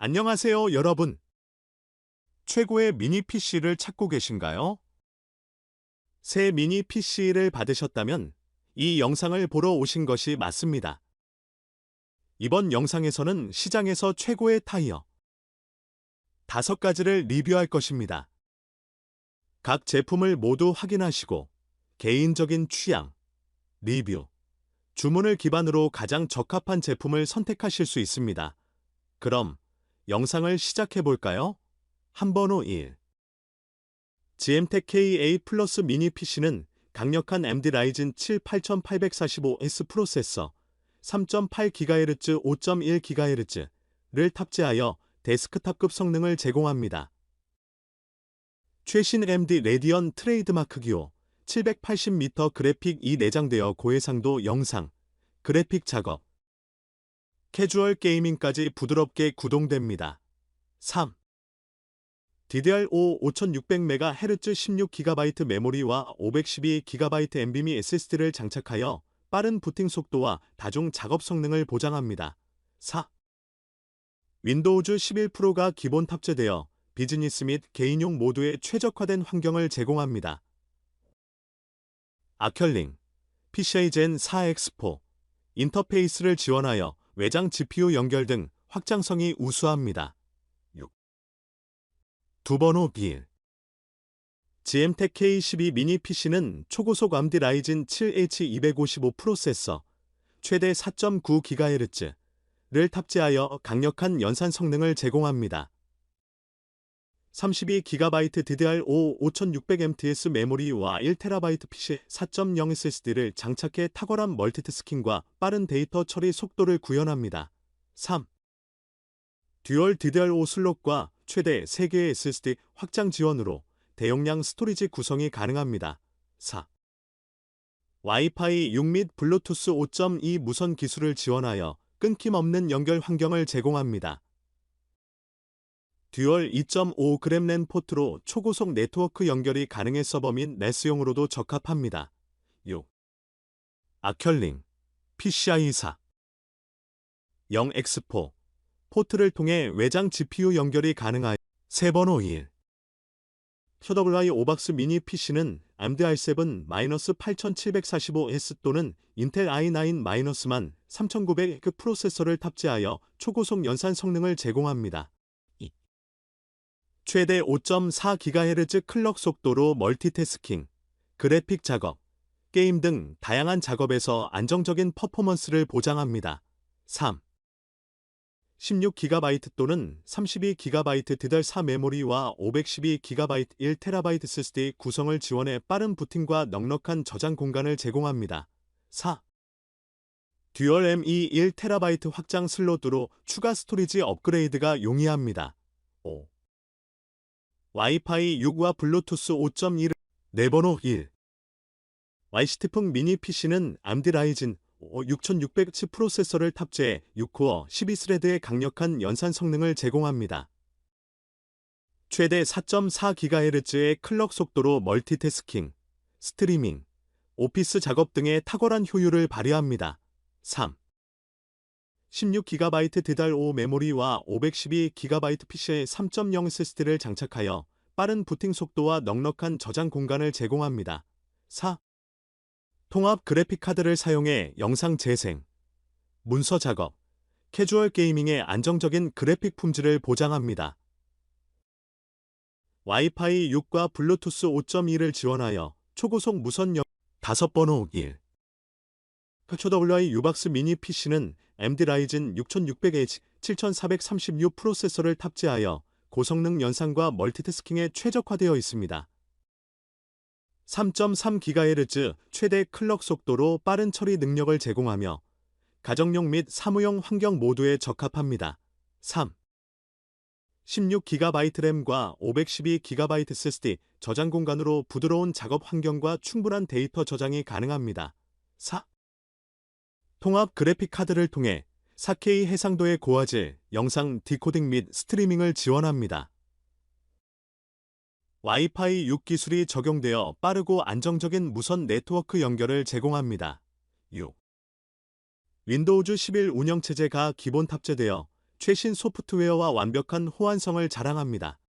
안녕하세요, 여러분. 최고의 미니 PC를 찾고 계신가요? 새 미니 PC를 받으셨다면 이 영상을 보러 오신 것이 맞습니다. 이번 영상에서는 시장에서 최고의 타이어 다섯 가지를 리뷰할 것입니다. 각 제품을 모두 확인하시고 개인적인 취향, 리뷰, 주문을 기반으로 가장 적합한 제품을 선택하실 수 있습니다. 그럼 영상을 시작해 볼까요? 한번호 1. GMTEC KA 플러스 미니 PC는 강력한 AMD 라이즌 7 8845S 프로세서 3.8GHz, 5.1GHz를 탑재하여 데스크탑급 성능을 제공합니다. 최신 AMD 레디언 트레이드마크 기호 780m 그래픽이 내장되어 고해상도 영상, 그래픽 작업, 캐주얼 게이밍까지 부드럽게 구동됩니다. 3. DDR5 5600MHz 16GB 메모리와 512GB NVMe SSD를 장착하여 빠른 부팅 속도와 다중 작업 성능을 보장합니다. 4. 윈도우즈 11 프로가 기본 탑재되어 비즈니스 및 개인용 모두에 최적화된 환경을 제공합니다. 아켈링, PCI Gen 4 X4, 인터페이스를 지원하여 외장 GPU 연결 등 확장성이 우수합니다. 6. 두 번호 길 GMTEC K12 미니 PC는 초고속 AMD 라이즌 7H255 프로세서 최대 4.9GHz를 탑재하여 강력한 연산 성능을 제공합니다. 32GB DDR5 5600MTS 메모리와 1TB PC 4.0 SSD를 장착해 탁월한 멀티태스킹과 빠른 데이터 처리 속도를 구현합니다. 3. 듀얼 DDR5 슬롯과 최대 3개의 SSD 확장 지원으로 대용량 스토리지 구성이 가능합니다. 4. 와이파이 6 및 블루투스 5.2 무선 기술을 지원하여 끊김없는 연결 환경을 제공합니다. 듀얼 2.5g 랜 포트로 초고속 네트워크 연결이 가능해 서버 및 내스용으로도 적합합니다. 6. 아켈링 PCI-4 0X4 포트를 통해 외장 GPU 연결이 가능하여 세번호 1 QWI 오박스 미니 PC는 AMD R7-8745S 또는 인텔 i9-만 3900X 프로세서를 탑재하여 초고속 연산 성능을 제공합니다. 최대 5.4GHz 클럭 속도로 멀티태스킹, 그래픽 작업, 게임 등 다양한 작업에서 안정적인 퍼포먼스를 보장합니다. 3. 16GB 또는 32GB DDR4 메모리와 512GB 1TB SSD 구성을 지원해 빠른 부팅과 넉넉한 저장 공간을 제공합니다. 4. 듀얼 M2 1TB 확장 슬롯으로 추가 스토리지 업그레이드가 용이합니다. 5. 와이파이 6와 블루투스 5.1을 네번호 1 YCT풍 미니 PC는 AMD 라이즌 6600H 프로세서를 탑재해 6코어 12스레드의 강력한 연산 성능을 제공합니다. 최대 4.4GHz의 클럭 속도로 멀티태스킹, 스트리밍, 오피스 작업 등의 탁월한 효율을 발휘합니다. 3. 16GB DDR5 메모리와 512GB PC의 3.0 SSD를 장착하여 빠른 부팅 속도와 넉넉한 저장 공간을 제공합니다. 4. 통합 그래픽카드를 사용해 영상 재생, 문서 작업, 캐주얼 게이밍의 안정적인 그래픽 품질을 보장합니다. 와이파이 6과 블루투스 5.2를 지원하여 초고속 무선 영 5번 호 1 HWI 유박스 미니 PC는 AMD 라이즌 6600H 7436 프로세서를 탑재하여 고성능 연산과 멀티태스킹에 최적화되어 있습니다. 3.3GHz 최대 클럭 속도로 빠른 처리 능력을 제공하며 가정용 및 사무용 환경 모두에 적합합니다. 3. 16GB 램과 512GB SSD 저장 공간으로 부드러운 작업 환경과 충분한 데이터 저장이 가능합니다. 4. 통합 그래픽 카드를 통해 4K 해상도의 고화질, 영상 디코딩 및 스트리밍을 지원합니다. 와이파이 6 기술이 적용되어 빠르고 안정적인 무선 네트워크 연결을 제공합니다. 6. 윈도우즈 11 운영체제가 기본 탑재되어 최신 소프트웨어와 완벽한 호환성을 자랑합니다.